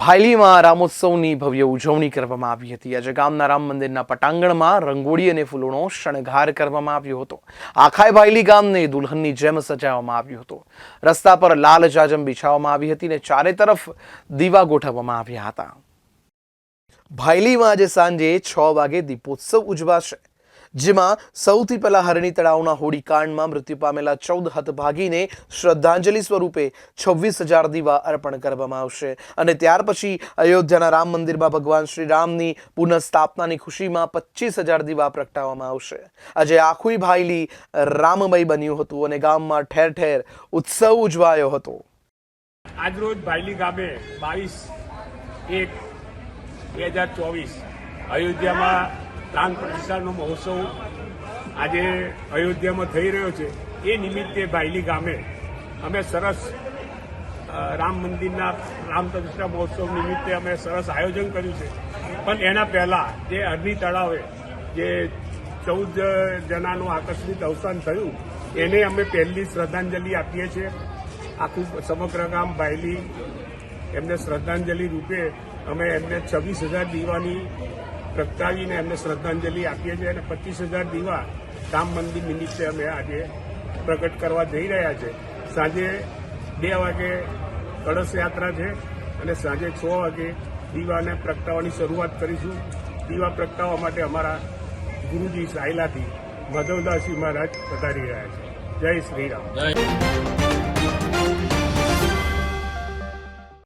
ભાયલીમાં રામોત્સવની ભવ્ય ઉજવણી કરવામાં આવી હતી. આજે ગામના રામ મંદિરના પટાંગણમાં રંગોળી અને ફૂલોનો શણગાર કરવામાં આવ્યો હતો. આખાય ભાયલી ગામને દુલ્હનની જેમ સજાવવામાં આવ્યું હતું. રસ્તા પર લાલ જાજમ બિછાવવામાં આવી હતી અને ચારે તરફ દીવા ગોઠવવામાં આવ્યા હતા. ભાયલીમાં આજે સાંજે છ વાગે દીપોત્સવ ઉજવાશે. જેમાં સૌથી પહેલા હરણી તળાવના હોડીકાંડમાં મૃત્યુ પામેલા ચૌદ હતભાગીને શ્રદ્ધાંજલિ સ્વરૂપે છવ્વીસ હજાર દીવા અર્પણ કરવામાં આવશે. અને ત્યાર પછી અયોધ્યાના રામ મંદિરમાં ભગવાન શ્રી રામની પુનઃસ્થાપનાની ખુશીમાં પચીસ હજાર દીવા પ્રગટાવવામાં આવશે. આજે આખું ભાઈલી રામમય બન્યું હતું અને ગામમાં ઠેર ઠેર ઉત્સવ ઉજવાયો હતો. આજરોજ ભાઈલી ગામે બાવીસ એક બે હજાર ચોવીસ અયોધ્યામાં પ્રાણ પ્રતિષ્ઠાનો મહોત્સવ આજે અયોધ્યામાં થઈ રહ્યો છે. એ નિમિત્તે ભાયલી ગામે અમે સરસ રામ મંદિરના રામ પ્રતિષ્ઠા મહોત્સવ નિમિત્તે અમે સરસ આયોજન કર્યું છે. પણ એના પહેલા જે અરણી તળાવે જે ચૌદ જણાનું આકસ્મિક અવસાન થયું, એને અમે પહેલી શ્રદ્ધાંજલિ આપીએ છીએ. આખું સમગ્ર ગામ ભાયલી એમને શ્રદ્ધાંજલિ રૂપે અમે એમને છવ્વીસ હજાર દીવાની પ્રગટાવીને એમને શ્રદ્ધાંજલિ આપીએ છીએ અને પચીસ હજાર દીવા રામ મંદિર નિમિત્તે અમે આજે પ્રગટ કરવા જઈ રહ્યા છે. સાંજે બે વાગે કળશ યાત્રા છે અને સાંજે છ વાગે દીવાને પ્રગટાવવાની શરૂઆત કરીશું. દીવા પ્રગટાવવા માટે અમારા ગુરુજી સાયલાથી માધવદાસજી મહારાજ પધારી રહ્યા છે. જય શ્રી રામ.